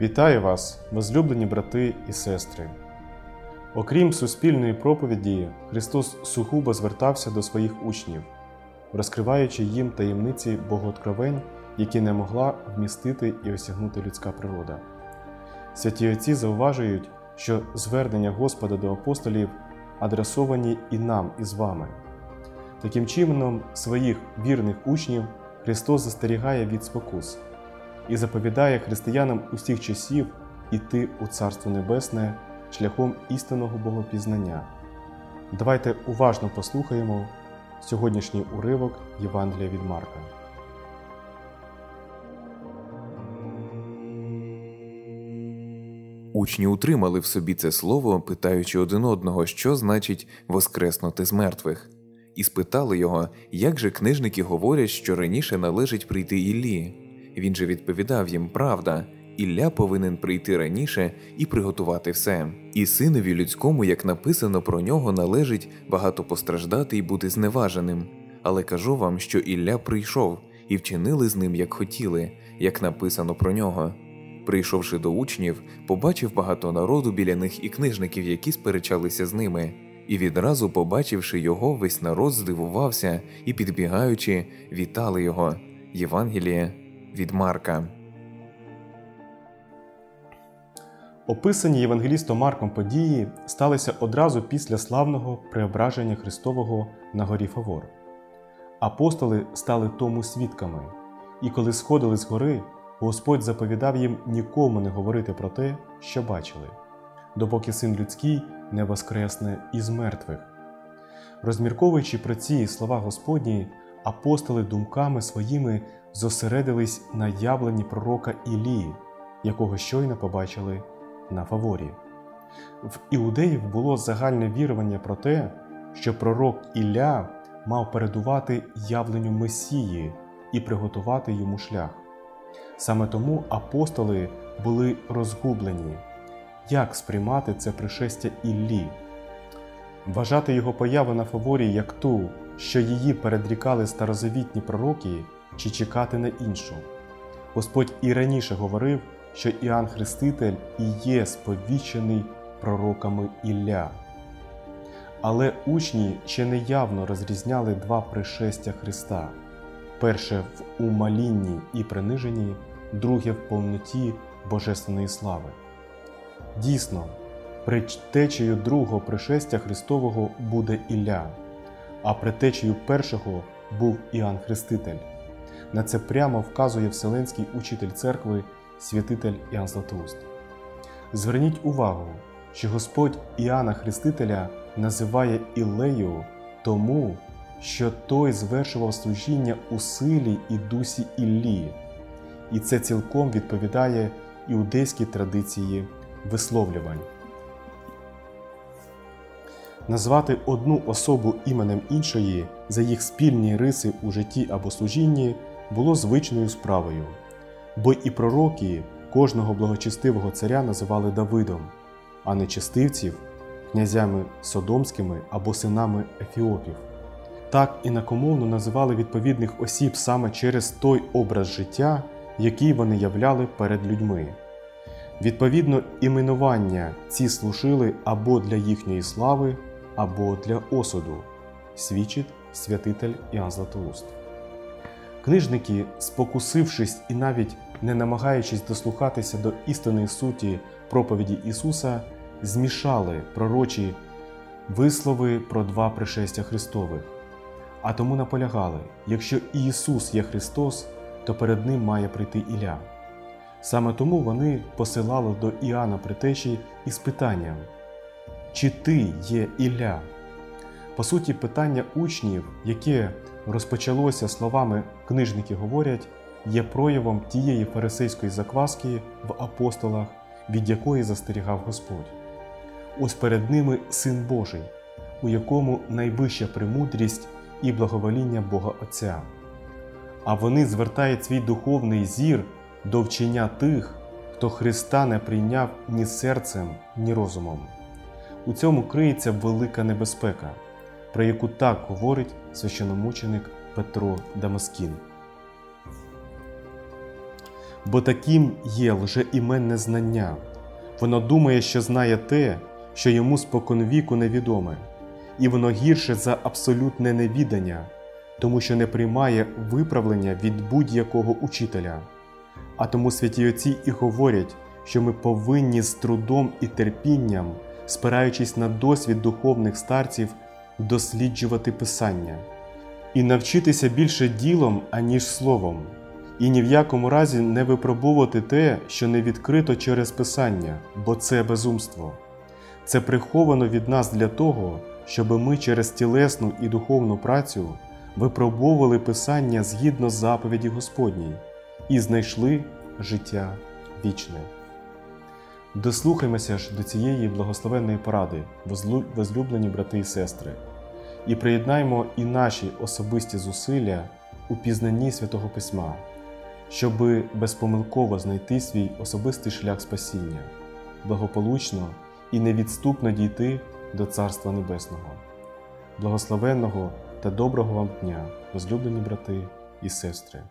Вітаю вас, возлюблені брати і сестри. Окрім суспільної проповіді, Христос сугубо звертався до своїх учнів, розкриваючи їм таємниці богооткровень, які не могла вмістити і осягнути людська природа. Святі отці зауважують, що звернення Господа до апостолів адресовані і нам, і з вами. Таким чином, своїх вірних учнів Христос застерігає від спокус і заповідає християнам усіх часів іти у Царство Небесне шляхом істинного богопізнання. Давайте уважно послухаємо сьогоднішній уривок Євангелія від Марка. Учні утримали в собі це слово, питаючи один одного, що значить воскреснути з мертвих, і спитали його, як же книжники говорять, що раніше належить прийти Іллі. Він же відповідав їм правда, Ілля повинен прийти раніше і приготувати все. І синові людському, як написано про нього, належить багато постраждати і бути зневаженим. Але кажу вам, що Ілля прийшов, і вчинили з ним, як хотіли, як написано про нього. Прийшовши до учнів, побачив багато народу біля них і книжників, які сперечалися з ними, і відразу, побачивши його, весь народ здивувався і, підбігаючи, вітали його. Євангеліє від Марка. Описані Євангелістом Марком події сталися одразу після славного преображення Христового на горі Фавор. Апостоли стали тому свідками, і коли сходили з гори, Господь заповідав їм нікому не говорити про те, що бачили, допоки син людський не воскресне із мертвих. Розмірковуючи про ці слова Господні, апостоли думками своїми зосередились на явленні пророка Ілії, якого щойно побачили на фаворі. В іудеїв було загальне вірування про те, що пророк Ілля мав передувати явленню Месії і приготувати йому шлях. Саме тому апостоли були розгублені, як сприймати це пришестя Іллі, вважати його появу на фаворі як ту, що її передрікали старозавітні пророки, чи чекати на іншу. Господь і раніше говорив, що Іоанн Хреститель і є сповічений пророками Ілля. Але учні ще не явно розрізняли два пришестя Христа перше в умалінні і приниженні, друге в повноті Божественної слави. Дійсно, предтечею другого пришестя Христового буде Ілля, а предтечею першого був Іоанн Хреститель. На це прямо вказує Вселенський учитель церкви святитель Іоанн Златоуст. Зверніть увагу, що Господь Іоанна Хрестителя називає Іллею тому, що той звершував служіння у силі і дусі Іллі, і це цілком відповідає іудейській традиції висловлювань. Назвати одну особу іменем іншої за їх спільні риси у житті або служінні було звичною справою, бо і пророки кожного благочестивого царя називали Давидом, а нечестивців князями Содомськими або синами Ефіопів. Так інакомовно називали відповідних осіб саме через той образ життя, який вони являли перед людьми. Відповідно, іменування ці служили або для їхньої слави, або для осуду, свідчить святитель Іоанн Златоуст. Книжники, спокусившись і навіть не намагаючись дослухатися до істинної суті проповіді Ісуса, змішали пророчі вислови про два пришестя Христових, а тому наполягали: якщо Ісус є Христос, то перед Ним має прийти Ілля. Саме тому вони посилали до Іоанна Притечі із питанням: Чи ти є Ілля? По суті, питання учнів, яке розпочалося словами книжники говорять, є проявом тієї фарисейської закваски в апостолах, від якої застерігав Господь. Ось перед ними Син Божий, у якому найвища премудрість і благовоління Бога Отця. А вони звертають свій духовний зір до вчення тих, хто Христа не прийняв ні серцем, ні розумом. У цьому криється велика небезпека, про яку так говорить священомученик Петро Дамаскін. бо таким є лжеіменне знання. Воно думає, що знає те, що йому споконвіку невідоме, і воно гірше за абсолютне невідання, тому що не приймає виправлення від будь-якого учителя. А тому святі отці і говорять, що ми повинні з трудом і терпінням, спираючись на досвід духовних старців, досліджувати Писання і навчитися більше ділом, аніж словом, і ні в якому разі не випробовувати те, що не відкрито через Писання, бо це безумство. Це приховано від нас для того, щоб ми через тілесну і духовну працю випробовували Писання згідно заповіді Господній і знайшли життя вічне. Дослухаймося ж до цієї благословенної поради, возлюблені брати і сестри, і приєднаємо і наші особисті зусилля у пізнанні святого Письма, щоби безпомилково знайти свій особистий шлях спасіння, благополучно і невідступно дійти до Царства Небесного. Благословенного та доброго вам дня, возлюблені брати і сестри!